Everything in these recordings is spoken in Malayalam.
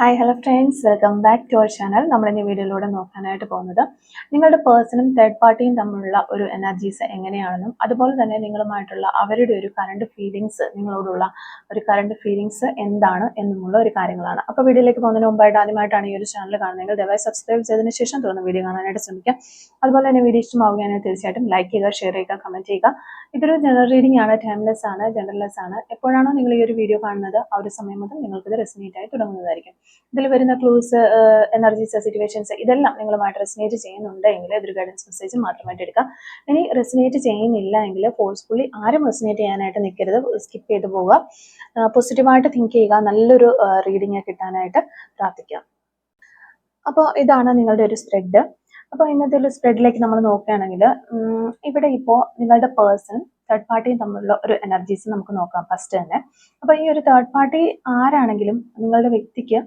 Hi hello friends welcome back to our channel നമ്മൾ ഇന്ന് വീഡിയോയിലൂടെ നോക്കാനായിട്ട് പോകുന്നത്. നിങ്ങളുടെ പേഴ്സണും തേർഡ് പാർട്ടിയും തമ്മിലുള്ള ഒരു എനർജീസ് എങ്ങനെയാണെന്നും അതുപോലെ തന്നെ നിങ്ങളുമായിട്ടുള്ള അവരുടെ ഒരു കറണ്ട് ഫീലിങ്സ് നിങ്ങളോടുള്ള ഒരു കറണ്ട് ഫീലിങ്സ് എന്താണ് എന്നുമുള്ള ഒരു കാര്യങ്ങളാണ്. അപ്പോൾ വീഡിയോയിലേക്ക് പോകുന്നതിന് മുമ്പായിട്ട് ആദ്യമായിട്ടാണ് ഈ ഒരു ചാനൽ കാണുന്നതെങ്കിൽ ദയവായി സബ്സ്ക്രൈബ് ചെയ്തതിന് ശേഷം തുടർന്ന് വീഡിയോ കാണാനായിട്ട് ശ്രമിക്കുക. അതുപോലെ തന്നെ വീഡിയോ ഇഷ്ടമാവുകയാണെങ്കിൽ തീർച്ചയായിട്ടും ലൈക്ക് ചെയ്യുക ഷെയർ ചെയ്യുക കമന്റ് ചെയ്യുക. ഇതൊരു ജനറൽ റീഡിംഗ് ആണ് ടൈംലെസ് ആണ് ജനറൽലെസ് ആണ്. എപ്പോഴാണോ നിങ്ങൾ ഈ ഒരു വീഡിയോ കാണുന്നത് ആ ഒരു സമയം മുതൽ നിങ്ങൾക്കിത് റെസിനേറ്റ് ആയി തുടങ്ങുന്നതായിരിക്കും. ഇതിൽ വരുന്ന ക്ലൂസ് എനർജീസ് സിറ്റുവേഷൻസ് ഇതെല്ലാം നിങ്ങളുമായിട്ട് റെസിനേറ്റ് ചെയ്യുന്നുണ്ടെങ്കിൽ ഇതൊരു ഗൈഡൻസ് മെസ്സേജ് മാത്രമായിട്ട് എടുക്കാം. ഇനി റെസിനേറ്റ് ചെയ്യുന്നില്ല എങ്കിൽ ഫോഴ്സ്ഫുള്ളി ആരും റെസിനേറ്റ് ചെയ്യാനായിട്ട് നിൽക്കരുത്. സ്കിപ്പ് ചെയ്ത് പോവുക. പോസിറ്റീവായിട്ട് തിങ്ക് ചെയ്യുക. നല്ലൊരു റീഡിങ് കിട്ടാനായിട്ട് പ്രാർത്ഥിക്കാം. അപ്പോൾ ഇതാണ് നിങ്ങളുടെ ഒരു സ്പ്രെഡ് അപ്പോൾ ഇന്നത്തെ ഒരു സ്പ്രെഡിലേക്ക് നമ്മൾ നോക്കുകയാണെങ്കിൽ ഇവിടെ ഇപ്പോൾ നിങ്ങളുടെ പേഴ്സൺ തേർഡ് പാർട്ടിയും തമ്മിലുള്ള ഒരു എനർജീസ് നമുക്ക് നോക്കാം. ഫസ്റ്റ് തന്നെ. അപ്പോൾ ഈ ഒരു തേർഡ് പാർട്ടി ആരാണെങ്കിലും നിങ്ങളുടെ വ്യക്തിക്ക്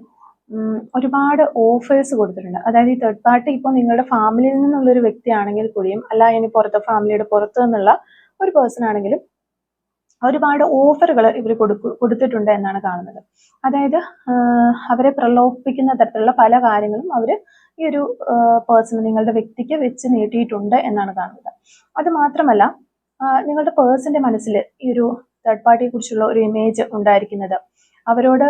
ഒരുപാട് ഓഫേഴ്സ് കൊടുത്തിട്ടുണ്ട്. അതായത് ഈ തേർഡ് പാർട്ടി ഇപ്പോൾ നിങ്ങളുടെ ഫാമിലിയിൽ നിന്നുള്ള ഒരു വ്യക്തിയാണെങ്കിൽ കൂടിയും അല്ല ഇനി പുറത്ത് ഫാമിലിയുടെ പുറത്ത് നിന്നുള്ള ഒരു പേഴ്സൺ ആണെങ്കിലും ഒരുപാട് ഓഫറുകൾ ഇവർ കൊടുക്കു കൊടുത്തിട്ടുണ്ട് എന്നാണ് കാണുന്നത്. അതായത് അവരെ പ്രലോഭിപ്പിക്കുന്ന തരത്തിലുള്ള പല കാര്യങ്ങളും അവർ ഈ ഒരു പേഴ്സൺ നിങ്ങളുടെ വ്യക്തിക്ക് വെച്ച് നീട്ടിയിട്ടുണ്ട് എന്നാണ് കാണുന്നത്. അത് മാത്രമല്ല നിങ്ങളുടെ പേഴ്സന്റെ മനസ്സിൽ ഈ ഒരു തേർഡ് പാർട്ടിയെ കുറിച്ചുള്ള ഒരു ഇമേജ് ഉണ്ടായിരിക്കുന്നത്. അവരോട്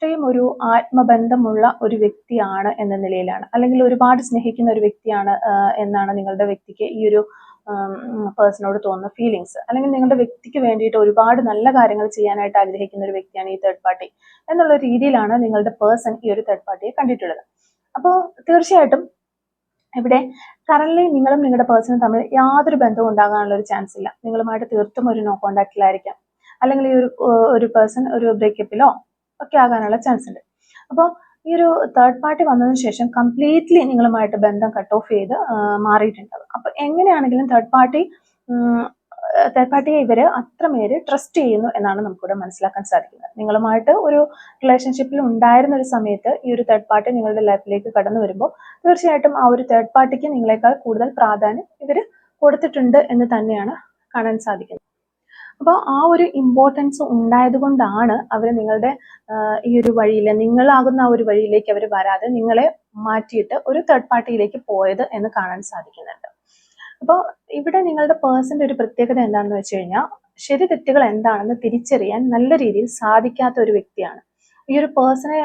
അത്രയും ഒരു ആത്മബന്ധമുള്ള ഒരു വ്യക്തിയാണ് എന്ന നിലയിലാണ്. അല്ലെങ്കിൽ ഒരുപാട് സ്നേഹിക്കുന്ന ഒരു വ്യക്തിയാണ് എന്നാണ് നിങ്ങളുടെ വ്യക്തിക്ക് ഈ ഒരു പേഴ്സണോട് തോന്നുന്ന ഫീലിങ്സ് അല്ലെങ്കിൽ നിങ്ങളുടെ വ്യക്തിക്ക് വേണ്ടിയിട്ട് ഒരുപാട് നല്ല കാര്യങ്ങൾ ചെയ്യാനായിട്ട് ആഗ്രഹിക്കുന്ന ഒരു വ്യക്തിയാണ് ഈ തേർഡ് പാർട്ടി എന്നുള്ള രീതിയിലാണ് നിങ്ങളുടെ പേഴ്സൺ ഈ ഒരു തേർഡ് പാർട്ടിയെ കണ്ടിട്ടുള്ളത്. അപ്പോൾ തീർച്ചയായിട്ടും ഇവിടെ കറന്റ് നിങ്ങളും നിങ്ങളുടെ പേഴ്സണും തമ്മിൽ യാതൊരു ബന്ധവും ഉണ്ടാകാനുള്ള ഒരു ചാൻസ് ഇല്ല. നിങ്ങളുമായിട്ട് തീർത്തും ഒരു നോ കോണ്ടാക്റ്റിലായിരിക്കാം അല്ലെങ്കിൽ ഈ ഒരു ഒരു പേഴ്സൺ ഒരു ബ്രേക്കപ്പിലോ ഒക്കെ ആകാനുള്ള ചാൻസ് ഉണ്ട്. അപ്പോൾ ഈ ഒരു തേർഡ് പാർട്ടി വന്നതിന് ശേഷം കംപ്ലീറ്റ്ലി നിങ്ങളുമായിട്ട് ബന്ധം കട്ട് ഓഫ് ചെയ്ത് മാറിയിട്ടുണ്ടാവും. അപ്പൊ എങ്ങനെയാണെങ്കിലും തേർഡ് പാർട്ടി തേർഡ് പാർട്ടിയെ ഇവർ അത്രമേര് ട്രസ്റ്റ് ചെയ്യുന്നു എന്നാണ് നമുക്കിവിടെ മനസ്സിലാക്കാൻ സാധിക്കുന്നത്. നിങ്ങളുമായിട്ട് ഒരു റിലേഷൻഷിപ്പിൽ ഉണ്ടായിരുന്ന ഒരു സമയത്ത് ഈ ഒരു തേർഡ് പാർട്ടി നിങ്ങളുടെ ലൈഫിലേക്ക് കടന്നു വരുമ്പോൾ തീർച്ചയായിട്ടും ആ ഒരു തേർഡ് പാർട്ടിക്ക് നിങ്ങളെക്കാൾ കൂടുതൽ പ്രാധാന്യം ഇവർ കൊടുത്തിട്ടുണ്ട് എന്ന് തന്നെയാണ് കാണാൻ സാധിക്കുന്നത്. അപ്പോൾ ആ ഒരു ഇമ്പോർട്ടൻസ് ഉണ്ടായത് കൊണ്ടാണ് അവർ നിങ്ങളുടെ ഈ ഒരു വഴിയിൽ നിങ്ങളാകുന്ന ആ ഒരു വഴിയിലേക്ക് അവർ വരാതെ നിങ്ങളെ മാറ്റിയിട്ട് ഒരു തേർഡ് പാർട്ടിയിലേക്ക് പോയത് എന്ന് കാണാൻ സാധിക്കുന്നുണ്ട്. അപ്പോൾ ഇവിടെ നിങ്ങളുടെ പേഴ്സന്റെ ഒരു പ്രത്യേകത എന്താണെന്ന് വെച്ച് കഴിഞ്ഞാൽ ശരി തെറ്റുകൾ എന്താണെന്ന് തിരിച്ചറിയാൻ നല്ല രീതിയിൽ സാധിക്കാത്ത ഒരു വ്യക്തിയാണ്. ഈ ഒരു പേഴ്സണെ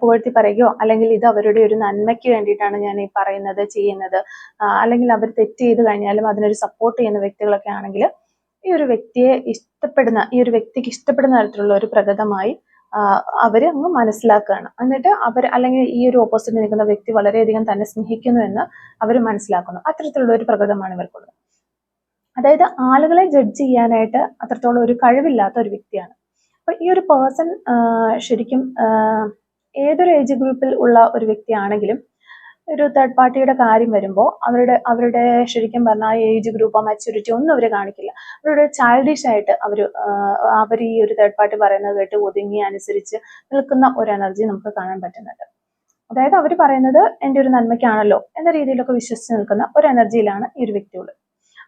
പുകഴ്ത്തി പറയുകയോ അല്ലെങ്കിൽ ഇത് അവരുടെ ഒരു നന്മയ്ക്ക് വേണ്ടിയിട്ടാണ് ഞാൻ ഈ പറയുന്നത് ചെയ്യുന്നത് അല്ലെങ്കിൽ അവർ തെറ്റ് ചെയ്ത് കഴിഞ്ഞാലും അതിനൊരു സപ്പോർട്ട് ചെയ്യുന്ന വ്യക്തികളൊക്കെ ആണെങ്കിൽ ഈ ഒരു വ്യക്തിയെ ഇഷ്ടപ്പെടുന്ന ഈ ഒരു വ്യക്തിക്ക് ഇഷ്ടപ്പെടുന്ന തരത്തിലുള്ള ഒരു പ്രകൃതമായി അവർ അങ്ങ് മനസ്സിലാക്കുകയാണ് എന്നിട്ട് അവർ അല്ലെങ്കിൽ ഈ ഒരു ഓപ്പോസിറ്റ് നിൽക്കുന്ന വ്യക്തി വളരെയധികം തന്നെ സ്നേഹിക്കുന്നു എന്ന് അവർ മനസ്സിലാക്കുന്നു. അത്തരത്തിലുള്ള ഒരു പ്രകൃതമാണ് ഇവർക്കുള്ളത്. അതായത് ആളുകളെ ജഡ്ജ് ചെയ്യാനായിട്ട് അത്രത്തോളം ഒരു കഴിവില്ലാത്ത ഒരു വ്യക്തിയാണ്. അപ്പൊ ഈ ഒരു പേഴ്സൺ ശരിക്കും ഏതൊരു ഏജ് ഗ്രൂപ്പിൽ ഉള്ള ഒരു വ്യക്തിയാണെങ്കിലും ഒരു തേർഡ് പാർട്ടിയുടെ കാര്യം വരുമ്പോൾ അവരുടെ അവരുടെ ശരിക്കും പറഞ്ഞാൽ ഏജ് ഗ്രൂപ്പോ മെച്ചൂരിറ്റി ഒന്നും അവർ കാണിക്കില്ല. അവരുടെ ചൈൽഡിഷ് ആയിട്ട് അവർ അവർ ഈ ഒരു തേർഡ് പാർട്ടി പറയുന്നത് കേട്ട് ഒതുങ്ങി അനുസരിച്ച് നിൽക്കുന്ന ഒരു എനർജി നമുക്ക് കാണാൻ പറ്റുന്നുണ്ട്. അതായത് അവർ പറയുന്നത് എന്റെ ഒരു നന്മയ്ക്കാണല്ലോ എന്ന രീതിയിലൊക്കെ വിശ്വസിച്ച് നിൽക്കുന്ന ഒരു എനർജിയിലാണ് ഈ ഒരു വ്യക്തിയുള്ളത്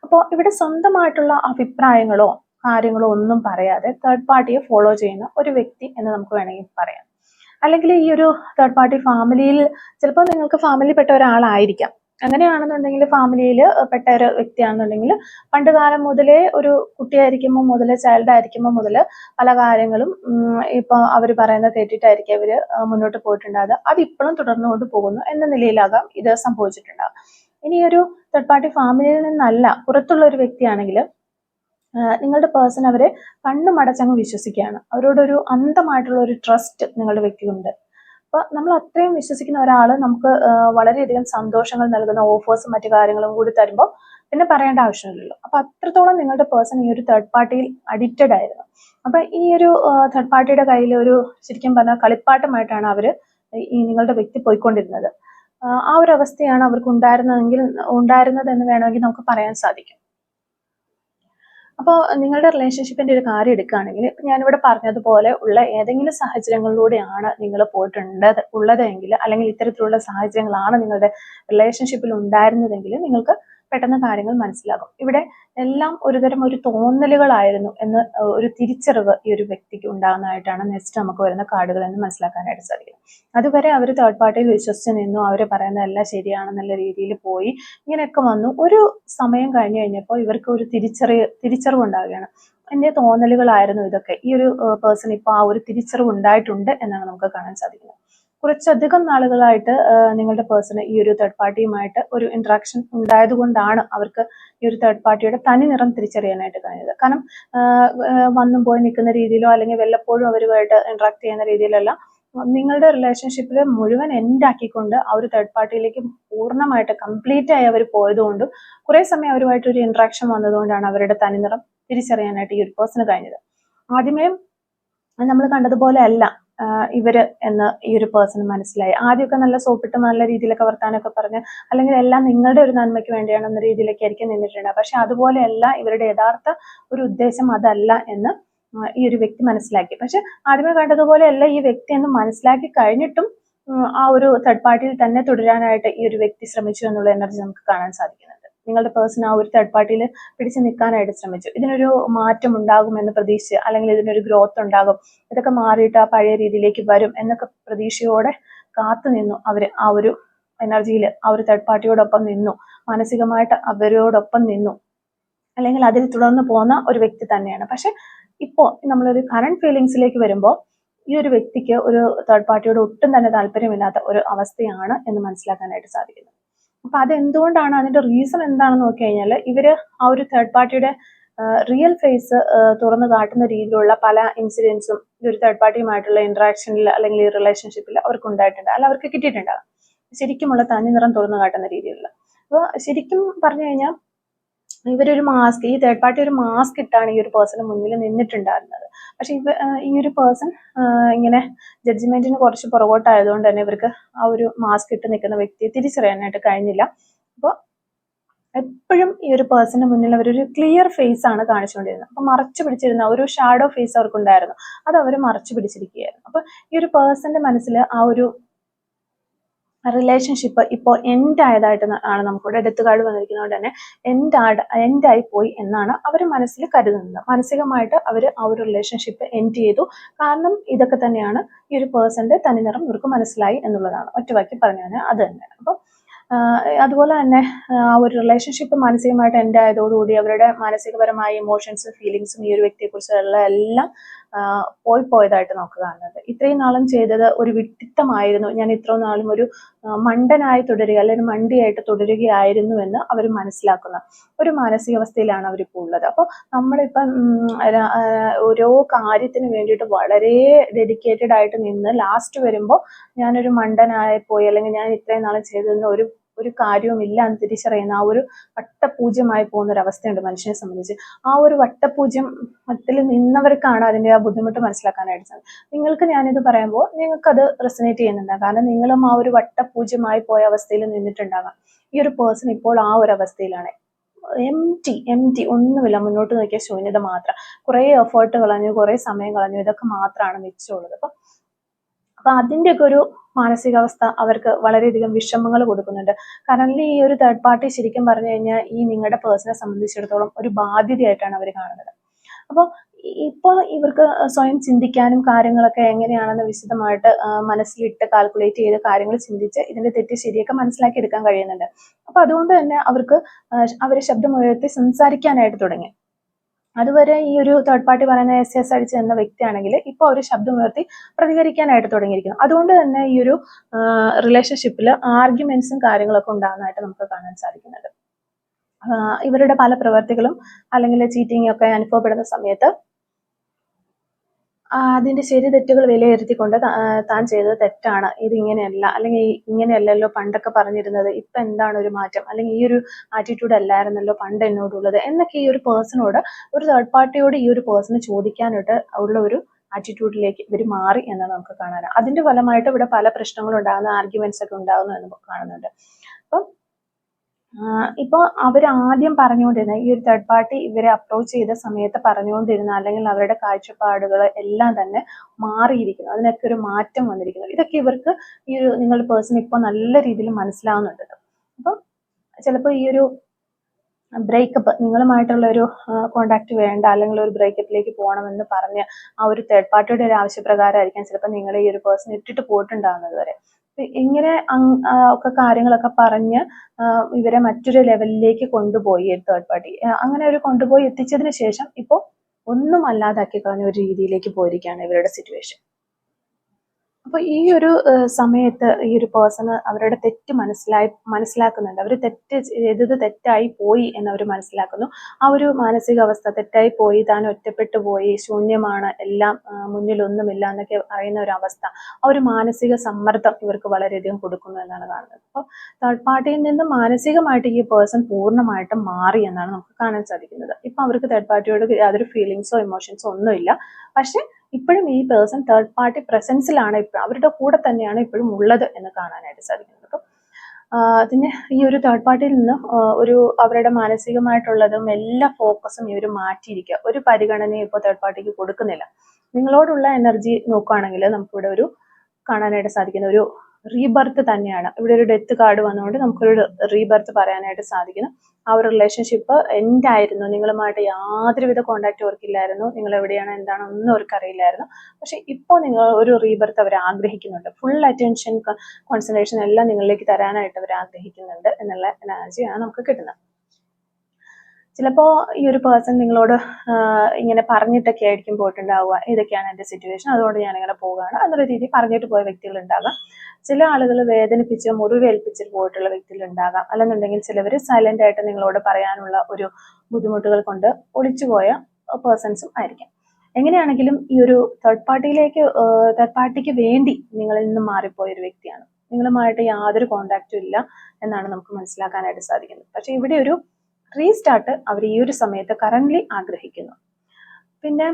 അപ്പോൾ ഇവിടെ സ്വന്തമായിട്ടുള്ള അഭിപ്രായങ്ങളോ കാര്യങ്ങളോ ഒന്നും പറയാതെ തേർഡ് പാർട്ടിയെ ഫോളോ ചെയ്യുന്ന ഒരു വ്യക്തി എന്ന് നമുക്ക് വേണമെങ്കിൽ പറയാം. അല്ലെങ്കിൽ ഈ ഒരു തേർഡ് പാർട്ടി ഫാമിലിയിൽ ചിലപ്പോൾ നിങ്ങൾക്ക് ഫാമിലി പെട്ട ഒരാളായിരിക്കാം. അങ്ങനെയാണെന്നുണ്ടെങ്കിൽ ഫാമിലിയിൽ പെട്ട ഒരു വ്യക്തിയാണെന്നുണ്ടെങ്കിൽ പണ്ട് കാലം മുതലേ ഒരു കുട്ടിയായിരിക്കുമ്പോൾ മുതലേ ചൈൽഡ് ആയിരിക്കുമ്പോൾ മുതൽ പല കാര്യങ്ങളും ഇപ്പോൾ ഇപ്പൊ അവർ പറയുന്നത് കേട്ടിട്ടായിരിക്കും അവർ മുന്നോട്ട് പോയിട്ടുണ്ടാകുക അതിപ്പോഴും തുടർന്നുകൊണ്ട് പോകുന്നു എന്ന നിലയിലാകാം ഇത് സംഭവിച്ചിട്ടുണ്ടാകുക ഇനി ഒരു തേർഡ് പാർട്ടി ഫാമിലിയിൽ നിന്നല്ല പുറത്തുള്ള ഒരു വ്യക്തിയാണെങ്കിൽ നിങ്ങളുടെ പേഴ്സൺ അവരെ കണ്ണും അടച്ചങ്ങ് വിശ്വസിക്കുകയാണ്. അവരോടൊരു അന്ധമായിട്ടുള്ള ഒരു ട്രസ്റ്റ് നിങ്ങളുടെ വ്യക്തിയുണ്ട് അപ്പൊ നമ്മൾ അത്രയും വിശ്വസിക്കുന്ന ഒരാൾ നമുക്ക് വളരെയധികം സന്തോഷങ്ങൾ നൽകുന്ന ഓഫേഴ്സും മറ്റു കാര്യങ്ങളും കൂടി തരുമ്പോൾ പിന്നെ പറയേണ്ട ആവശ്യമില്ലല്ലോ. അപ്പൊ അത്രത്തോളം നിങ്ങളുടെ പേഴ്സൺ ഈ ഒരു തേർഡ് പാർട്ടിയിൽ അഡിക്റ്റഡ് ആയിരുന്നു. അപ്പൊ ഈ ഒരു തേർഡ് പാർട്ടിയുടെ കയ്യിൽ ഒരു ശരിക്കും പറഞ്ഞാൽ കളിപ്പാട്ടമായിട്ടാണ് അവർ ഈ നിങ്ങളുടെ വ്യക്തി പോയിക്കൊണ്ടിരുന്നത്. ആ ഒരു അവസ്ഥയാണ് അവർക്ക് ഉണ്ടായിരുന്നതെങ്കിൽ ഉണ്ടായിരുന്നത് എന്ന് വേണമെങ്കിൽ നമുക്ക് പറയാൻ സാധിക്കും. അപ്പോൾ നിങ്ങളുടെ റിലേഷൻഷിപ്പിന്റെ ഒരു കാര്യം എടുക്കുകയാണെങ്കിൽ ഞാനിവിടെ പറഞ്ഞതുപോലെ ഉള്ള ഏതെങ്കിലും സാഹചര്യങ്ങളിലൂടെയാണ് നിങ്ങൾ പോയിട്ടുണ്ടത് ഉള്ളതെങ്കിൽ അല്ലെങ്കിൽ ഇത്തരത്തിലുള്ള സാഹചര്യങ്ങളാണ് നിങ്ങളുടെ റിലേഷൻഷിപ്പിൽ ഉണ്ടായിരുന്നതെങ്കിൽ നിങ്ങൾക്ക് പെട്ടെന്ന് കാര്യങ്ങൾ മനസ്സിലാകും. ഇവിടെ എല്ലാം ഒരുതരം ഒരു തോന്നലുകളായിരുന്നു എന്ന് ഒരു തിരിച്ചറിവ് ഈ ഒരു വ്യക്തിക്ക് ഉണ്ടാകുന്നതായിട്ടാണ് നെക്സ്റ്റ് നമുക്ക് വരുന്ന കാർഡുകൾ എന്ന് മനസ്സിലാക്കാനായിട്ട് സാധിക്കും അതുവരെ അവർ തേർഡ് പാർട്ടിയിൽ വിശ്വസിച്ച് നിന്നു അവർ പറയുന്ന എല്ലാം ശരിയാണെന്നുള്ള രീതിയിൽ പോയി. ഇങ്ങനെയൊക്കെ വന്നു. ഒരു സമയം കഴിഞ്ഞു കഴിഞ്ഞപ്പോൾ ഇവർക്ക് ഒരു തിരിച്ചറി തിരിച്ചറിവ് ഉണ്ടാവുകയാണ്. എന്റെ തോന്നലുകളായിരുന്നു ഇതൊക്കെ. ഈ ഒരു പേഴ്സൺ ഇപ്പോൾ ആ ഒരു തിരിച്ചറിവ് ഉണ്ടായിട്ടുണ്ട് എന്നാണ് നമുക്ക് കാണാൻ സാധിക്കുന്നത്. കുറച്ചധികം നാളുകളായിട്ട് നിങ്ങളുടെ പേഴ്സണ് ഈ ഒരു തേർഡ് പാർട്ടിയുമായിട്ട് ഒരു ഇൻട്രാക്ഷൻ ഉണ്ടായതുകൊണ്ടാണ് അവർക്ക് ഈ ഒരു തേർഡ് പാർട്ടിയുടെ തനി നിറം തിരിച്ചറിയാനായിട്ട് കഴിഞ്ഞത്. കാരണം വന്നും പോയി നിൽക്കുന്ന രീതിയിലോ അല്ലെങ്കിൽ വല്ലപ്പോഴും അവരുമായിട്ട് ഇൻട്രാക്ട് ചെയ്യുന്ന രീതിയിലല്ല നിങ്ങളുടെ റിലേഷൻഷിപ്പിൽ മുഴുവൻ എൻഡാക്കിക്കൊണ്ട് ആ ഒരു തേർഡ് പാർട്ടിയിലേക്ക് പൂർണമായിട്ട് കംപ്ലീറ്റ് ആയി അവർ പോയതുകൊണ്ടും കുറെ സമയം അവരുമായിട്ട് ഒരു ഇന്ററാക്ഷൻ വന്നതുകൊണ്ടാണ് അവരുടെ തനിനിറം തിരിച്ചറിയാനായിട്ട് ഈ ഒരു പേഴ്സണ് കഴിഞ്ഞത്. ആദ്യമേ നമ്മൾ കണ്ടതുപോലെ അല്ല. ഇവർ എന്ന് ഈ ഒരു പേഴ്സൺ മനസ്സിലായി. ആദ്യമൊക്കെ നല്ല സോപ്പിട്ട് നല്ല രീതിയിലൊക്കെ വർത്താനൊക്കെ പറഞ്ഞ് അല്ലെങ്കിൽ എല്ലാം നിങ്ങളുടെ ഒരു നന്മയ്ക്ക് വേണ്ടിയാണ് എന്ന രീതിയിലൊക്കെ ആയിരിക്കും നിന്നിട്ടുണ്ട് പക്ഷെ അതുപോലെയല്ല ഇവരുടെ യഥാർത്ഥ ഒരു ഉദ്ദേശം അതല്ല എന്ന് ഈ ഒരു വ്യക്തി മനസ്സിലാക്കി. പക്ഷെ ആദ്യമേ കണ്ടതുപോലെയല്ല ഈ വ്യക്തി എന്ന് മനസ്സിലാക്കി കഴിഞ്ഞിട്ടും ആ ഒരു തേർഡ് പാർട്ടിയിൽ തന്നെ തുടരാനായിട്ട് ഈ ഒരു വ്യക്തി ശ്രമിച്ചു എന്നുള്ള എനർജി നമുക്ക് കാണാൻ സാധിക്കുന്നുണ്ട് നിങ്ങളുടെ പേഴ്സൺ ആ ഒരു തേർഡ് പാർട്ടിയിൽ പിടിച്ചു നിൽക്കാനായിട്ട് ശ്രമിച്ചു. ഇതിനൊരു മാറ്റം ഉണ്ടാകുമെന്ന് പ്രതീക്ഷിച്ച് അല്ലെങ്കിൽ ഇതിനൊരു ഗ്രോത്ത് ഉണ്ടാകും. ഇതൊക്കെ മാറിയിട്ട് ആ പഴയ രീതിയിലേക്ക് വരും എന്നൊക്കെ പ്രതീക്ഷയോടെ കാത്തു നിന്നു അവർ. ആ ഒരു എനർജിയിൽ ആ ഒരു തേർഡ് പാർട്ടിയോടൊപ്പം നിന്നു. മാനസികമായിട്ട് അവരോടൊപ്പം നിന്നു. അല്ലെങ്കിൽ അതിൽ തുടർന്ന് പോകുന്ന ഒരു വ്യക്തി തന്നെയാണ്. പക്ഷെ ഇപ്പോൾ നമ്മളൊരു കറണ്ട് ഫീലിങ്സിലേക്ക് വരുമ്പോൾ ഈ ഒരു വ്യക്തിക്ക് ഒരു തേർഡ് പാർട്ടിയോട് ഒട്ടും തന്നെ താല്പര്യമില്ലാത്ത ഒരു അവസ്ഥയാണ് എന്ന് മനസ്സിലാക്കാനായിട്ട് സാധിക്കുന്നത് അപ്പൊ അതെന്തുകൊണ്ടാണ്? അതിന്റെ റീസൺ എന്താണെന്ന് നോക്കി കഴിഞ്ഞാൽ ഇവർ ആ ഒരു തേർഡ് പാർട്ടിയുടെ റിയൽ ഫേസ് തുറന്നു കാട്ടുന്ന രീതിയിലുള്ള പല ഇൻസിഡൻസും ഈ ഒരു തേർഡ് പാർട്ടിയുമായിട്ടുള്ള ഇന്ററാക്ഷനിൽ അല്ലെങ്കിൽ ഈ റിലേഷൻഷിപ്പിൽ അവർക്ക് ഉണ്ടായിട്ടുണ്ട്. അല്ല അവർക്ക് കിട്ടിയിട്ടുണ്ടാകും. ശരിക്കുമുള്ള തനി നിറം തുറന്നു കാട്ടുന്ന രീതിയിലുള്ള. അപ്പോൾ ശരിക്കും പറഞ്ഞു കഴിഞ്ഞാൽ ഇവരൊരു മാസ്ക് ഈ തേർഡ് പാർട്ടി ഒരു മാസ്ക് ഇട്ടാണ് ഈ ഒരു പേഴ്സണ് മുന്നിൽ നിന്നിട്ടുണ്ടായിരുന്നത്. പക്ഷെ ഇവ ഈ ഒരു പേഴ്സൺ ഇങ്ങനെ ജഡ്ജ്മെന്റിന് കുറച്ച് പുറകോട്ടായതുകൊണ്ട് തന്നെ ഇവർക്ക് ആ ഒരു മാസ്ക് ഇട്ട് നിൽക്കുന്ന വ്യക്തിയെ തിരിച്ചറിയാനായിട്ട് കഴിഞ്ഞില്ല. അപ്പോൾ എപ്പോഴും ഈ ഒരു പേഴ്സണിന് മുന്നിൽ അവരൊരു ക്ലിയർ ഫേസ് ആണ് കാണിച്ചുകൊണ്ടിരുന്നത്. അപ്പൊ മറച്ചു പിടിച്ചിരുന്ന ഒരു ഷാഡോ ഫേസ് അവർക്കുണ്ടായിരുന്നു. അത് അവർ മറച്ചു പിടിച്ചിരിക്കുകയായിരുന്നു. അപ്പൊ ഈ ഒരു പേഴ്സന്റെ മനസ്സിൽ ആ ഒരു റിലേഷൻഷിപ്പ് ഇപ്പോൾ എൻഡ് ആയതായിട്ട് ആണ് നമുക്കിവിടെ ഡെത്ത് കാർഡ് വന്നിരിക്കുന്നതുകൊണ്ട് തന്നെ എൻഡ് ആഡ് എൻഡ് ആയി പോയി എന്നാണ് അവർ മനസ്സിൽ കരുതുന്നത്. മാനസികമായിട്ട് അവർ ആ ഒരു റിലേഷൻഷിപ്പ് എൻഡ് ചെയ്തു. കാരണം ഇതൊക്കെ തന്നെയാണ് ഈ ഒരു പേഴ്സന്റെ തനിനിറം ഇവർക്ക് മനസ്സിലായി എന്നുള്ളതാണ്. ഒറ്റവാക്കി പറഞ്ഞു തന്നെ അത് തന്നെയാണ് അപ്പം അതുപോലെ തന്നെ ആ ഒരു റിലേഷൻഷിപ്പ് മാനസികമായിട്ട് എൻഡ് ആയതോടുകൂടി അവരുടെ മാനസികപരമായ ഇമോഷൻസും ഫീലിങ്സും ഈ ഒരു വ്യക്തിയെക്കുറിച്ചുള്ള എല്ലാം പോയി പോയതായിട്ട് നമുക്ക് കാണുന്നുണ്ട്. ഇത്രയും നാളും ചെയ്തത് ഒരു വിഡിത്തമായിരുന്നു ഞാൻ ഇത്രയും നാളും ഒരു മണ്ടനായി തുടരുക അല്ലെങ്കിൽ മണ്ടിയായിട്ട് തുടരുകയായിരുന്നു എന്ന് അവർ മനസ്സിലാക്കുന്ന. ഒരു മാനസികാവസ്ഥയിലാണ് അവരിപ്പോൾ ഉള്ളത്. അപ്പോൾ നമ്മളിപ്പം ഓരോ കാര്യത്തിന് വേണ്ടിയിട്ട് വളരെ ഡെഡിക്കേറ്റഡ് ആയിട്ട് നിന്ന് ലാസ്റ്റ് വരുമ്പോൾ ഞാനൊരു മണ്ടനായി പോയി അല്ലെങ്കിൽ ഞാൻ ഇത്രയും നാളും ചെയ്തതിന് ഒരു ഒരു കാര്യവുമില്ല എന്ന് തിരിച്ചറിയുന്ന ആ ഒരു വട്ടപൂജ്യമായി പോകുന്ന ഒരു അവസ്ഥയുണ്ട് മനുഷ്യനെ സംബന്ധിച്ച്. ആ ഒരു വട്ടപൂജ്യത്തിൽ നിന്നവർക്കാണ് അതിന്റെ ആ ബുദ്ധിമുട്ട് മനസ്സിലാക്കാനായിട്ട് സാധിക്കും നിങ്ങൾക്ക് ഞാനിത് പറയുമ്പോൾ നിങ്ങൾക്കത് റെസനേറ്റ് ചെയ്യുന്നുണ്ടാകും കാരണം നിങ്ങളും ആ ഒരു വട്ടപൂജ്യമായി പോയ അവസ്ഥയിൽ നിന്നിട്ടുണ്ടാകാം. ഈ ഒരു പേഴ്സൺ ഇപ്പോൾ ആ ഒരു അവസ്ഥയിലാണ്. എം ടി എം ടി ഒന്നുമില്ല. മുന്നോട്ട് നോക്കിയ ശൂന്യത മാത്രം. കുറേ എഫേർട്ട് കളഞ്ഞു കുറേ സമയം കളഞ്ഞു. ഇതൊക്കെ മാത്രമാണ് മിച്ചമുള്ളത്. അപ്പം അപ്പൊ അതിന്റെയൊക്കെ ഒരു മാനസികാവസ്ഥ അവർക്ക് വളരെയധികം വിഷമങ്ങൾ കൊടുക്കുന്നുണ്ട്. കാരണം ഈ ഒരു തേർഡ് പാർട്ടി ശരിക്കും പറഞ്ഞു കഴിഞ്ഞാൽ ഈ നിങ്ങളുടെ പേഴ്സണെ സംബന്ധിച്ചിടത്തോളം ഒരു ബാധ്യതയായിട്ടാണ് അവർ കാണുന്നത്. അപ്പോൾ ഇപ്പോൾ ഇവർക്ക് സ്വയം ചിന്തിക്കാനും കാര്യങ്ങളൊക്കെ എങ്ങനെയാണെന്ന് വിശദമായിട്ട് മനസ്സിലിട്ട് കാൽക്കുലേറ്റ് ചെയ്ത് കാര്യങ്ങൾ ചിന്തിച്ച് ഇതിന്റെ തെറ്റ് ശരിയൊക്കെ മനസ്സിലാക്കി എടുക്കാൻ കഴിയുന്നുണ്ട്. അപ്പൊ അതുകൊണ്ട് തന്നെ അവർക്ക് അവരെ ശബ്ദമുയർത്തി സംസാരിക്കാനായിട്ട് തുടങ്ങി. അതുവരെ ഈ ഒരു തേർഡ് പാർട്ടി പറയുന്ന എസ് എസ് അടിച്ച് എന്ന വ്യക്തിയാണെങ്കിൽ ഇപ്പോൾ ഒരു ശബ്ദമുയർത്തി പ്രതികരിക്കാനായിട്ട് തുടങ്ങിയിരിക്കുന്നു. അതുകൊണ്ട് തന്നെ ഈ ഒരു റിലേഷൻഷിപ്പിൽ ആർഗ്യുമെന്റ്സും കാര്യങ്ങളൊക്കെ ഉണ്ടാകുന്നതായിട്ട് നമുക്ക് കാണാൻ സാധിക്കുന്നുണ്ട്. ഇവരുടെ പല പ്രവർത്തികളും അല്ലെങ്കിൽ ചീറ്റിംഗ് ഒക്കെ അനുഭവപ്പെടുന്ന സമയത്ത് അതിന്റെ ശരി തെറ്റുകൾ വിലയിരുത്തിക്കൊണ്ട് താൻ ചെയ്തത് തെറ്റാണ്. ഇത് ഇങ്ങനെയല്ല അല്ലെങ്കിൽ ഇങ്ങനെയല്ലല്ലോ പണ്ടൊക്കെ പറഞ്ഞിരുന്നത്. ഇപ്പൊ എന്താണ് ഒരു മാറ്റം? അല്ലെങ്കിൽ ഈ ഒരു ആറ്റിറ്റ്യൂഡ് അല്ലായിരുന്നല്ലോ പണ്ട് എന്നോടുള്ളത്? എന്നൊക്കെ ഈ ഒരു പേഴ്സണോട് ഒരു തേർഡ് പാർട്ടിയോട് ഈ ഒരു പേഴ്സണ് ചോദിക്കാനായിട്ട് ഉള്ള ഒരു ആറ്റിറ്റ്യൂഡിലേക്ക് ഇവർ മാറി എന്നാണ് നമുക്ക് കാണാൻ അതിന്റെ ഫലമായിട്ട് ഇവിടെ പല പ്രശ്നങ്ങളും ഉണ്ടാകുന്ന ആർഗ്യുമെന്റ്സ് ഒക്കെ ഉണ്ടാകുന്നു എന്ന് കാണുന്നുണ്ട്. അപ്പം ഇപ്പോൾ അവർ ആദ്യം പറഞ്ഞുകൊണ്ടിരുന്ന ഈ ഒരു തേർഡ് പാർട്ടി ഇവരെ അപ്രോച്ച് ചെയ്ത സമയത്ത് പറഞ്ഞുകൊണ്ടിരുന്ന അല്ലെങ്കിൽ അവരുടെ കാഴ്ചപ്പാടുകൾ എല്ലാം തന്നെ മാറിയിരിക്കുന്നു. അതിനൊക്കെ ഒരു മാറ്റം വന്നിരിക്കുന്നു. ഇതൊക്കെ ഇവർക്ക് ഈ ഒരു നിങ്ങളുടെ പേഴ്സൺ ഇപ്പോൾ നല്ല രീതിയിൽ മനസ്സിലാവുന്നുണ്ട് അപ്പം ചിലപ്പോൾ ഈ ഒരു ബ്രേക്കപ്പ് നിങ്ങളുമായിട്ടുള്ള ഒരു കോണ്ടാക്ട് വേണ്ട അല്ലെങ്കിൽ ഒരു ബ്രേക്കപ്പിലേക്ക് പോകണമെന്ന് പറഞ്ഞ് ആ ഒരു തേർഡ് പാർട്ടിയുടെ ഒരു ആവശ്യപ്രകാരമായിരിക്കാം ചിലപ്പോൾ നിങ്ങൾ ഈ ഒരു പേഴ്സൺ ഇട്ടിട്ട് പോയിട്ടുണ്ടാകുന്നത് വരെ. ഇങ്ങനെ ഒക്കെ കാര്യങ്ങളൊക്കെ പറഞ്ഞ് ഇവരെ മറ്റൊരു ലെവലിലേക്ക് കൊണ്ടുപോയി തേർഡ് പാർട്ടി അങ്ങനെ ഒരു കൊണ്ടുപോയി എത്തിച്ചതിന് ശേഷം ഇപ്പോൾ ഒന്നും അല്ലാതാക്കി കളഞ്ഞ ഒരു രീതിയിലേക്ക് പോയിരിക്കുകയാണ് ഇവരുടെ സിറ്റുവേഷൻ അപ്പൊ ഈ ഒരു സമയത്ത് ഈ ഒരു പേഴ്സണ് അവരുടെ തെറ്റ് മനസ്സിലായി മനസ്സിലാക്കുന്നുണ്ട്. അവർ തെറ്റ് ചെയ്തത് തെറ്റായി പോയി എന്ന് അവർ മനസ്സിലാക്കുന്നു. ആ ഒരു മാനസികാവസ്ഥ തെറ്റായി പോയി താൻ ഒറ്റപ്പെട്ടു പോയി ശൂന്യമാണ് എല്ലാം മുന്നിലൊന്നുമില്ല എന്നൊക്കെ അറിയുന്ന ഒരു അവസ്ഥ ആ ഒരു മാനസിക സമ്മർദ്ദം ഇവർക്ക് വളരെയധികം കൊടുക്കുന്നു എന്നാണ് കാണുന്നത്. അപ്പോൾ തേർഡ് പാർട്ടിയിൽ നിന്ന് മാനസികമായിട്ട് ഈ പേഴ്സൺ പൂർണമായിട്ടും മാറി എന്നാണ് നമുക്ക് കാണാൻ സാധിക്കുന്നത്. ഇപ്പൊ അവർക്ക് തേർഡ് പാർട്ടിയോട് യാതൊരു ഫീലിങ്സോ ഇമോഷൻസോ ഒന്നുമില്ല. പക്ഷെ ഇപ്പോഴും ഈ പേഴ്സൺ തേർഡ് പാർട്ടി പ്രസൻസിലാണ് ഇപ്പോഴും അവരുടെ കൂടെ തന്നെയാണ് ഇപ്പോഴും ഉള്ളത് എന്ന് കാണാനായിട്ട് സാധിക്കുന്നത് അപ്പം അതിന് ഈ ഒരു തേർഡ് പാർട്ടിയിൽ നിന്ന് ഒരു അവരുടെ മാനസികമായിട്ടുള്ളതും എല്ലാ ഫോക്കസും ഇവർ മാറ്റിയിരിക്കുക ഒരു പരിഗണനയും ഇപ്പോൾ തേർഡ് പാർട്ടിക്ക് കൊടുക്കുന്നില്ല. നിങ്ങളോടുള്ള എനർജി നോക്കുകയാണെങ്കിൽ നമുക്കിവിടെ ഒരു കാണാനായിട്ട് സാധിക്കുന്ന ഒരു റീബർത്ത് തന്നെയാണ്. ഇവിടെ ഒരു ഡെത്ത് കാർഡ് വന്നുകൊണ്ട് നമുക്കൊരു റീബർത്ത് പറയാനായിട്ട് സാധിക്കുന്നു. ആ ഒരു റിലേഷൻഷിപ്പ് എൻഡ് ആയിരുന്നു. നിങ്ങളുമായിട്ട് യാതൊരുവിധ കോണ്ടാക്ട് അവർക്കില്ലായിരുന്നു. നിങ്ങൾ എവിടെയാണ് എന്താണ് ഒന്നും അവർക്ക് അറിയില്ലായിരുന്നു പക്ഷെ ഇപ്പോൾ നിങ്ങൾ ഒരു റീബർത്ത് അവർ ആഗ്രഹിക്കുന്നുണ്ട്. ഫുൾ അറ്റൻഷൻ കോൺസെൻട്രേഷൻ എല്ലാം നിങ്ങളിലേക്ക് തരാനായിട്ട് അവർ ആഗ്രഹിക്കുന്നുണ്ട് എന്നുള്ള എനർജിയാണ് നമുക്ക് കിട്ടുന്നത്. ചിലപ്പോൾ ഈ ഒരു പേഴ്സൺ നിങ്ങളോട് ഇങ്ങനെ പറഞ്ഞിട്ടൊക്കെ ആയിരിക്കും പോയിട്ടുണ്ടാവുക. ഇതൊക്കെയാണ് എന്റെ സിറ്റുവേഷൻ അതുകൊണ്ട് ഞാൻ ഇങ്ങനെ പോവുകയാണ്. എന്നുള്ള രീതി പറഞ്ഞിട്ട് പോയ വ്യക്തികൾ ഉണ്ടാകാം ചില ആളുകൾ വേദനിപ്പിച്ച് മുറിവേൽപ്പിച്ചിട്ട് പോയിട്ടുള്ള വ്യക്തികൾ ഉണ്ടാകാം അല്ലെന്നുണ്ടെങ്കിൽ ചിലവർ സൈലന്റ് ആയിട്ട് നിങ്ങളോട് പറയാനുള്ള ഒരു ബുദ്ധിമുട്ടുകൾ കൊണ്ട് ഒളിച്ചുപോയ പേഴ്സൺസും ആയിരിക്കാം. എങ്ങനെയാണെങ്കിലും ഈ ഒരു തേർഡ് പാർട്ടിയിലേക്ക് തേർഡ് പാർട്ടിക്ക് വേണ്ടി നിങ്ങളിൽ നിന്ന് മാറിപ്പോയ ഒരു വ്യക്തിയാണ്. നിങ്ങളുമായിട്ട് യാതൊരു കോണ്ടാക്റ്റും ഇല്ല എന്നാണ് നമുക്ക് മനസ്സിലാക്കാനായിട്ട് സാധിക്കുന്നത്. പക്ഷേ ഇവിടെ ഒരു റീസ്റ്റാർട്ട് അവർ ഈ ഒരു സമയത്ത് കറന്റ് ആഗ്രഹിക്കുന്നു. പിന്നെ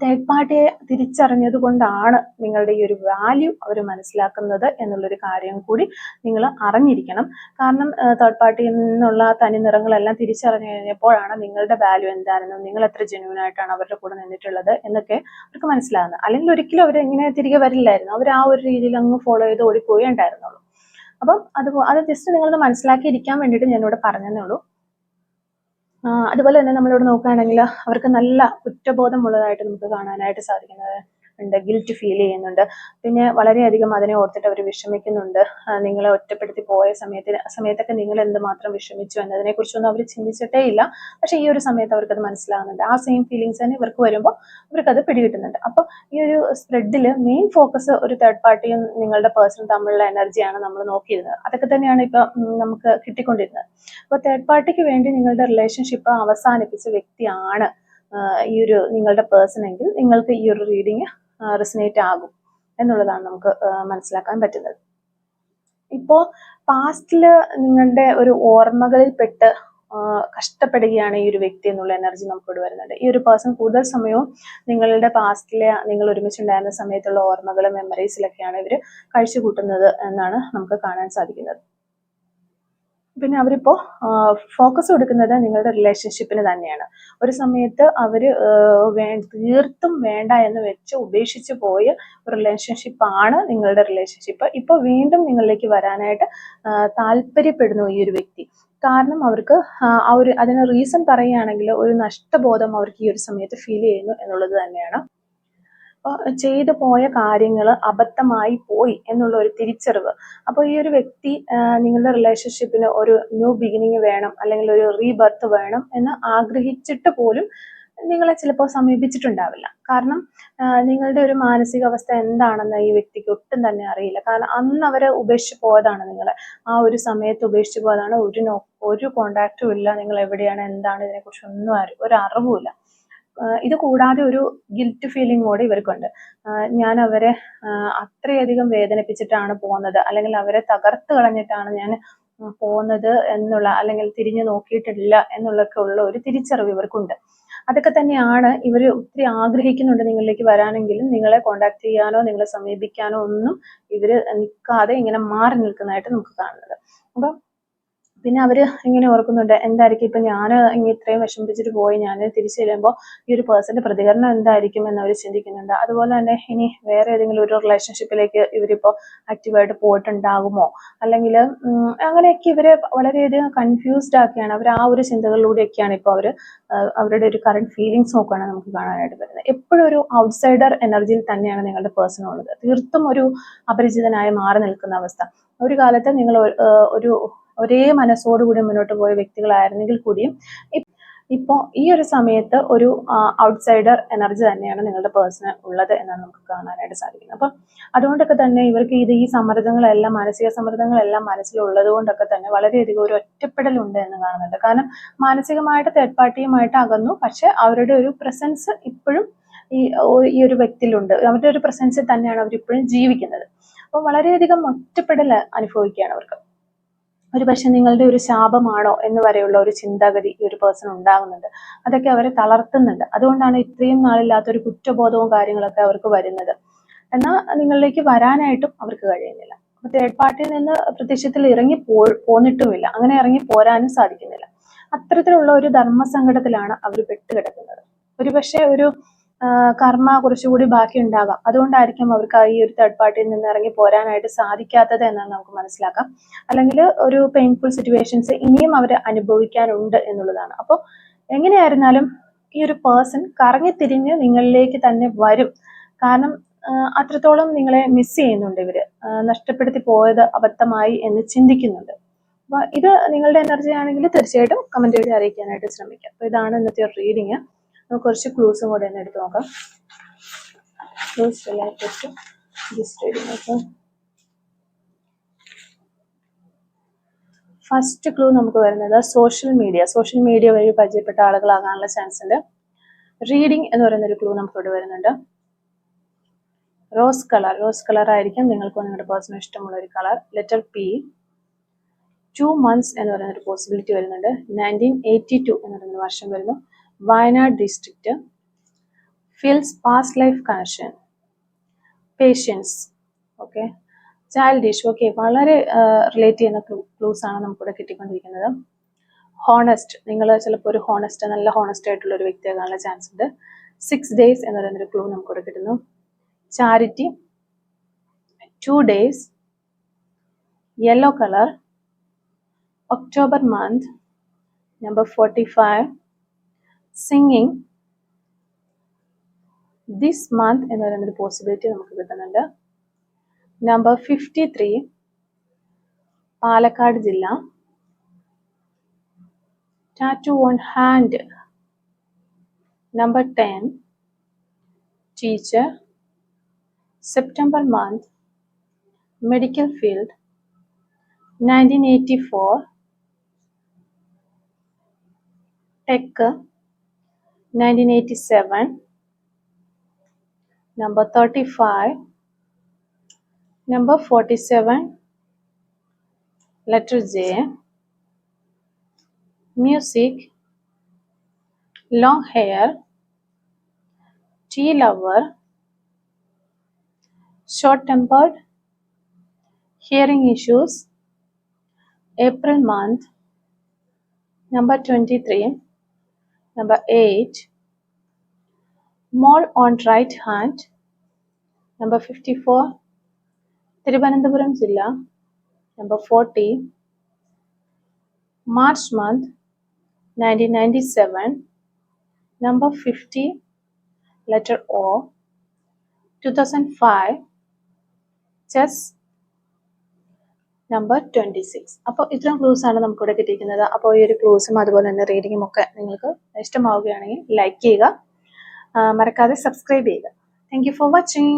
തേർഡ് പാർട്ടിയെ തിരിച്ചറിഞ്ഞത് കൊണ്ടാണ് നിങ്ങളുടെ ഈ ഒരു വാല്യൂ അവർ മനസ്സിലാക്കുന്നത് എന്നുള്ളൊരു കാര്യം കൂടി നിങ്ങൾ അറിഞ്ഞിരിക്കണം. കാരണം തേർഡ് പാർട്ടിയിൽ നിന്നുള്ള തനി നിറങ്ങളെല്ലാം തിരിച്ചറിഞ്ഞു കഴിഞ്ഞപ്പോഴാണ് നിങ്ങളുടെ വാല്യൂ എന്താണെന്നും നിങ്ങൾ എത്ര ജെന്യൂൻ ആയിട്ടാണ് അവരുടെ കൂടെ നിന്നിട്ടുള്ളത് എന്നൊക്കെ അവർക്ക് മനസ്സിലാകുന്നത്. അല്ലെങ്കിൽ ഒരിക്കലും അവർ തിരികെ വരില്ലായിരുന്നു. അവർ ആ ഒരു രീതിയിൽ അങ്ങ് ഫോളോ ചെയ്ത് ഓടിപ്പോയേ ഉണ്ടായിരുന്നുള്ളൂ അപ്പം അത് അത് ജസ്റ്റ് നിങ്ങളൊന്ന് മനസ്സിലാക്കിയിരിക്കാൻ വേണ്ടിയിട്ട് ഞാനിവിടെ പറഞ്ഞതേ ഉള്ളൂ. അതുപോലെ തന്നെ നമ്മളിവിടെ നോക്കുകയാണെങ്കിൽ അവർക്ക് നല്ല കുറ്റബോധമുള്ളതായിട്ട് നമുക്ക് കാണാനായിട്ട് സാധിക്കുന്നത്. ഉണ്ട് ഗിൽറ്റ് ഫീൽ ചെയ്യുന്നുണ്ട്. പിന്നെ വളരെയധികം അതിനെ ഓർത്തിട്ട് അവർ വിഷമിക്കുന്നുണ്ട്. നിങ്ങളെ ഒറ്റപ്പെടുത്തി പോയ സമയത്തിന് സമയത്തൊക്കെ നിങ്ങൾ എന്തുമാത്രം വിഷമിച്ചു എന്നതിനെക്കുറിച്ചൊന്നും അവർ ചിന്തിച്ചിട്ടേ ഇല്ല. പക്ഷെ ഈ ഒരു സമയത്ത് അവർക്കത് മനസ്സിലാകുന്നുണ്ട് ആ സെയിം ഫീലിങ്സ് തന്നെ ഇവർക്ക് വരുമ്പോൾ ഇവർക്കത് പിടികിട്ടുന്നുണ്ട്. അപ്പോൾ ഈ ഒരു സ്പ്രെഡിൽ മെയിൻ ഫോക്കസ് ഒരു തേർഡ് പാർട്ടിയും നിങ്ങളുടെ പേഴ്സണും തമ്മിലുള്ള എനർജിയാണ് നമ്മൾ നോക്കിയിരുന്നത്. അതൊക്കെ തന്നെയാണ് ഇപ്പോൾ നമുക്ക് കിട്ടിക്കൊണ്ടിരുന്നത്. അപ്പോൾ തേർഡ് പാർട്ടിക്ക് വേണ്ടി നിങ്ങളുടെ റിലേഷൻഷിപ്പ് അവസാനിപ്പിച്ച വ്യക്തിയാണ് ഈ ഒരു നിങ്ങളുടെ പേഴ്സൺ എങ്കിൽ നിങ്ങൾക്ക് ഈ ഒരു റീഡിങ് റിസനേറ്റ് ആകും എന്നുള്ളതാണ് നമുക്ക് മനസ്സിലാക്കാൻ പറ്റുന്നത്. ഇപ്പോൾ പാസ്റ്റിൽ നിങ്ങളുടെ ഒരു ഓർമ്മകളിൽ പെട്ട് ആഹ് കഷ്ടപ്പെടുകയാണ് ഈ ഒരു വ്യക്തി എന്നുള്ള എനർജി നമുക്ക് ഇവിടെ വരുന്നുണ്ട്. ഈ ഒരു പേഴ്സൺ കൂടുതൽ സമയവും നിങ്ങളുടെ പാസ്റ്റിലെ നിങ്ങൾ ഒരുമിച്ചുണ്ടായിരുന്ന സമയത്തുള്ള ഓർമ്മകളും മെമ്മറീസിലൊക്കെയാണ് ഇവർ കഴിച്ചു കൂട്ടുന്നത് എന്നാണ് നമുക്ക് കാണാൻ സാധിക്കുന്നത്. പിന്നെ അവരിപ്പോ ഫോക്കസ് കൊടുക്കുന്നത് നിങ്ങളുടെ റിലേഷൻഷിപ്പിന് തന്നെയാണ്. ഒരു സമയത്ത് അവർ വേ തീർത്തും വേണ്ട എന്ന് വെച്ച് ഉപേക്ഷിച്ച് പോയ റിലേഷൻഷിപ്പാണ് നിങ്ങളുടെ റിലേഷൻഷിപ്പ് ഇപ്പൊ വീണ്ടും നിങ്ങളിലേക്ക് വരാനായിട്ട് താല്പര്യപ്പെടുന്നു ഈ ഒരു വ്യക്തി. കാരണം അവർക്ക് ആ ഒരു അതിന് റീസൺ പറയുകയാണെങ്കിൽ ഒരു നഷ്ടബോധം അവർക്ക് ഈ ഒരു സമയത്ത് ഫീൽ ചെയ്യുന്നു എന്നുള്ളത് തന്നെയാണ്. ചെയ്തു പോയ കാര്യങ്ങൾ അബദ്ധമായി പോയി എന്നുള്ള ഒരു തിരിച്ചറിവ്. അപ്പോൾ ഈ ഒരു വ്യക്തി നിങ്ങളുടെ റിലേഷൻഷിപ്പിന് ഒരു ന്യൂ ബിഗിനിങ് വേണം അല്ലെങ്കിൽ ഒരു റീബർത്ത് വേണം എന്ന് ആഗ്രഹിച്ചിട്ട് പോലും നിങ്ങളെ ചിലപ്പോൾ സമീപിച്ചിട്ടുണ്ടാവില്ല. കാരണം നിങ്ങളുടെ ഒരു മാനസികാവസ്ഥ എന്താണെന്ന് ഈ വ്യക്തിക്ക് ഒട്ടും തന്നെ അറിയില്ല. കാരണം അന്ന് അവരെ ഉപേക്ഷിച്ച് പോയതാണ് നിങ്ങളെ. ആ ഒരു സമയത്ത് ഉപേക്ഷിച്ച് പോയതാണ്. ഒരു നോ ഒരു കോണ്ടാക്റ്റും ഇല്ല. നിങ്ങൾ എവിടെയാണ്? എന്താണ്? ഇതിനെക്കുറിച്ച് ഒന്നും ഒരു അറിവുമില്ല ഇത് കൂടാതെ ഒരു ഗിൽറ്റ് ഫീലിംഗ് കൂടെ ഇവർക്കുണ്ട്. ഞാൻ അവരെ അത്രയധികം വേദനിപ്പിച്ചിട്ടാണ് പോകുന്നത്. അല്ലെങ്കിൽ അവരെ തകർത്ത് കളഞ്ഞിട്ടാണ് ഞാൻ പോകുന്നത് എന്നുള്ള അല്ലെങ്കിൽ തിരിഞ്ഞു നോക്കിയിട്ടില്ല എന്നുള്ളൊക്കെ ഉള്ള ഒരു തിരിച്ചറിവ് ഇവർക്കുണ്ട്. അതൊക്കെ തന്നെയാണ് ഇവർ ഒത്തിരി ആഗ്രഹിക്കുന്നുണ്ട് നിങ്ങളിലേക്ക് വരാനെങ്കിലും നിങ്ങളെ കോണ്ടാക്ട് ചെയ്യാനോ നിങ്ങളെ സമീപിക്കാനോ ഒന്നും ഇവർ നിൽക്കാതെ ഇങ്ങനെ മാറി നിൽക്കുന്നതായിട്ട് നമുക്ക് കാണുന്നത്. അപ്പം പിന്നെ അവർ ഇങ്ങനെ ഓർക്കുന്നുണ്ട് എന്തായിരിക്കും ഇപ്പൊ ഞാൻ ഇങ്ങനെ ഇത്രയും വിഷമിപ്പിച്ചിട്ട് പോയി ഞാൻ തിരിച്ചു ചെല്ലുമ്പോൾ ഈ ഒരു പേഴ്സന്റെ പ്രതികരണം എന്തായിരിക്കും എന്ന് അവർ ചിന്തിക്കുന്നുണ്ട്. അതുപോലെ തന്നെ ഇനി വേറെ ഏതെങ്കിലും ഒരു റിലേഷൻഷിപ്പിലേക്ക് ഇവരിപ്പോ ആക്റ്റീവായിട്ട് പോയിട്ടുണ്ടാകുമോ? അല്ലെങ്കിൽ അങ്ങനെയൊക്കെ ഇവരെ വളരെയധികം കൺഫ്യൂസ്ഡ് ആക്കിയാണ്. അവർ ആ ഒരു ചിന്തകളിലൂടെയൊക്കെയാണ് ഇപ്പോൾ അവർ അവരുടെ ഒരു കറണ്ട് ഫീലിങ്സ് നോക്കുകയാണ് നമുക്ക് കാണാനായിട്ട് വരുന്നത് എപ്പോഴും ഒരു ഔട്ട്സൈഡർ എനർജിയിൽ തന്നെയാണ് നിങ്ങളുടെ പേഴ്സൺ ഉള്ളത്. തീർത്തും ഒരു അപരിചിതനായി മാറി നിൽക്കുന്ന അവസ്ഥ. ഒരു കാലത്ത് നിങ്ങൾ ഒരു ഒരേ മനസ്സോടുകൂടി മുന്നോട്ട് പോയ വ്യക്തികളായിരുന്നെങ്കിൽ കൂടിയും ഇപ്പോൾ ഈ ഒരു സമയത്ത് ഒരു ഔട്ട്സൈഡർ എനർജി തന്നെയാണ് നിങ്ങളുടെ പേഴ്സണൽ ഉള്ളത് എന്നാണ് നമുക്ക് കാണാനായിട്ട് സാധിക്കുന്നത്. അപ്പം അതുകൊണ്ടൊക്കെ തന്നെ ഇവർക്ക് ഇത് ഈ സമ്മർദ്ദങ്ങളെല്ലാം മാനസിക സമ്മർദ്ദങ്ങളെല്ലാം മനസ്സിലുള്ളത് കൊണ്ടൊക്കെ തന്നെ വളരെയധികം ഒരു ഒറ്റപ്പെടലുണ്ട് എന്ന് കാണുന്നുണ്ട്. കാരണം മാനസികമായിട്ട് തേർഡ് പാർട്ടിയുമായിട്ട് അകന്നു. പക്ഷെ അവരുടെ ഒരു പ്രസൻസ് ഇപ്പോഴും ഈ ഈ ഒരു വ്യക്തിയിലുണ്ട്. അവരുടെ ഒരു പ്രസൻസിൽ തന്നെയാണ് അവർ ഇപ്പോഴും ജീവിക്കുന്നത്. അപ്പോൾ വളരെയധികം ഒറ്റപ്പെടൽ അനുഭവിക്കുകയാണ് അവർക്ക്. ഒരു പക്ഷെ നിങ്ങളുടെ ഒരു ശാപമാണോ എന്ന് വരെയുള്ള ഒരു ചിന്താഗതി ഈ ഒരു പേഴ്സൺ ഉണ്ടാകുന്നുണ്ട്. അതൊക്കെ അവരെ തളർത്തുന്നുണ്ട്. അതുകൊണ്ടാണ് ഇത്രയും നാളില്ലാത്ത ഒരു കുറ്റബോധവും കാര്യങ്ങളൊക്കെ അവർക്ക് വരുന്നത്. എന്നാൽ നിങ്ങളിലേക്ക് വരാനായിട്ടും അവർക്ക് കഴിയുന്നില്ല. അപ്പൊ തേർഡ് പാർട്ടിയിൽ നിന്ന് പ്രത്യക്ഷത്തിൽ ഇറങ്ങി പോ പോന്നിട്ടുമില്ല. അങ്ങനെ ഇറങ്ങി പോരാനും സാധിക്കുന്നില്ല. അത്തരത്തിലുള്ള ഒരു ധർമ്മസങ്കടത്തിലാണ് അവർ പെട്ടുകിടക്കുന്നത്. ഒരുപക്ഷെ ഒരു കർമ്മ കുറച്ചുകൂടി ബാക്കി ഉണ്ടാകാം അതുകൊണ്ടായിരിക്കും അവർക്ക് ഈ ഒരു തേർഡ് പാർട്ടിയിൽ നിന്ന് ഇറങ്ങി പോരാനായിട്ട് സാധിക്കാത്തത് എന്നാണ് നമുക്ക് മനസ്സിലാക്കാം. അല്ലെങ്കിൽ ഒരു പെയിൻഫുൾ സിറ്റുവേഷൻസ് ഇനിയും അവർ അനുഭവിക്കാനുണ്ട് എന്നുള്ളതാണ്. അപ്പോൾ എങ്ങനെയായിരുന്നാലും ഈ ഒരു പേഴ്സൺ കറങ്ങി തിരിഞ്ഞ് നിങ്ങളിലേക്ക് തന്നെ വരും. കാരണം അത്രത്തോളം നിങ്ങളെ മിസ് ചെയ്യുന്നുണ്ട് ഇവർ. നഷ്ടപ്പെടുത്തി പോയത് അബദ്ധമായി എന്ന് ചിന്തിക്കുന്നുണ്ട്. അപ്പൊ ഇത് നിങ്ങളുടെ എനർജി ആണെങ്കിൽ തീർച്ചയായിട്ടും കമന്റ് വഴി അറിയിക്കാനായിട്ട് ശ്രമിക്കാം. അപ്പൊ ഇതാണ് ഇന്നത്തെ റീഡിങ് നമുക്ക് കുറച്ച് ക്ലൂസും കൂടെ ഒന്ന് എടുത്ത് നോക്കാം. ക്ലൂസ് റിലേറ്റഡ് ഫസ്റ്റ് ക്ലൂ നമുക്ക് വരുന്നത് സോഷ്യൽ മീഡിയ സോഷ്യൽ മീഡിയ വഴി പരിചയപ്പെട്ട ആളുകളാകാനുള്ള ചാൻസ് ഉണ്ട്. റീഡിംഗ് എന്ന് പറയുന്ന ഒരു ക്ലൂ നമുക്ക് ഇവിടെ വരുന്നുണ്ട്. റോസ് കളർ റോസ് കളർ ആയിരിക്കും നിങ്ങൾക്ക് നിങ്ങളുടെ പേഴ്സണൽ ഇഷ്ടമുള്ള ഒരു colour letter P two months എന്ന് പറയുന്ന ഒരു പോസിബിലിറ്റി വരുന്നുണ്ട്. നയന്റീൻ എയ്റ്റി ടു എന്ന് പറയുന്ന വർഷം വരുന്നു. Wayanad district feels past life connection patience okay child issue okay വളരെ റിലേറ്റ് ചെയ്യുന്ന ക്ലൂസ് ആണ് നമുക്കിവിടെ കിട്ടിക്കൊണ്ടിരിക്കുന്നത്. ഹോണസ്റ്റ് നിങ്ങൾ ചിലപ്പോൾ ഒരു ഹോണസ്റ്റ് നല്ല ഹോണസ്റ്റ് ആയിട്ടുള്ള ഒരു വ്യക്തിയാകാനുള്ള ചാൻസ് ഉണ്ട്. സിക്സ് ഡേയ്സ് എന്ന് പറയുന്നൊരു ക്ലൂ നമുക്കിവിടെ കിട്ടുന്നു. Charity two days yellow colour October month number forty five singing this month എന്ന് പറയുന്നൊരു പോസിബിലിറ്റി നമുക്ക് കിട്ടുന്നുണ്ട്. നമ്പർ ഫിഫ്റ്റി ത്രീ പാലക്കാട് ജില്ല. Tattoo on hand number ten teacher September month medical field nineteen eighty four tech 1987 number 35 number 47 letter J. Music. Long hair. Tea lover. Short tempered hearing issues. April month. Number 23 Number 8. Mole on right hand. Number 54. Thiruvananthapuram Zilla. Number 40. March month 1997. Number 50. Letter O. 2005. Chess number twenty six അപ്പോൾ ഇത്രയും ക്ലൂസ് ആണ് നമുക്കിവിടെ കിട്ടിയിരിക്കുന്നത്. അപ്പോൾ ഈ ഒരു ക്ലൂസും അതുപോലെ തന്നെ റീഡിങ്ങും ഒക്കെ നിങ്ങൾക്ക് ഇഷ്ടമാവുകയാണെങ്കിൽ ലൈക്ക് ചെയ്യുക. മറക്കാതെ സബ്സ്ക്രൈബ് ചെയ്യുക. Thank for watching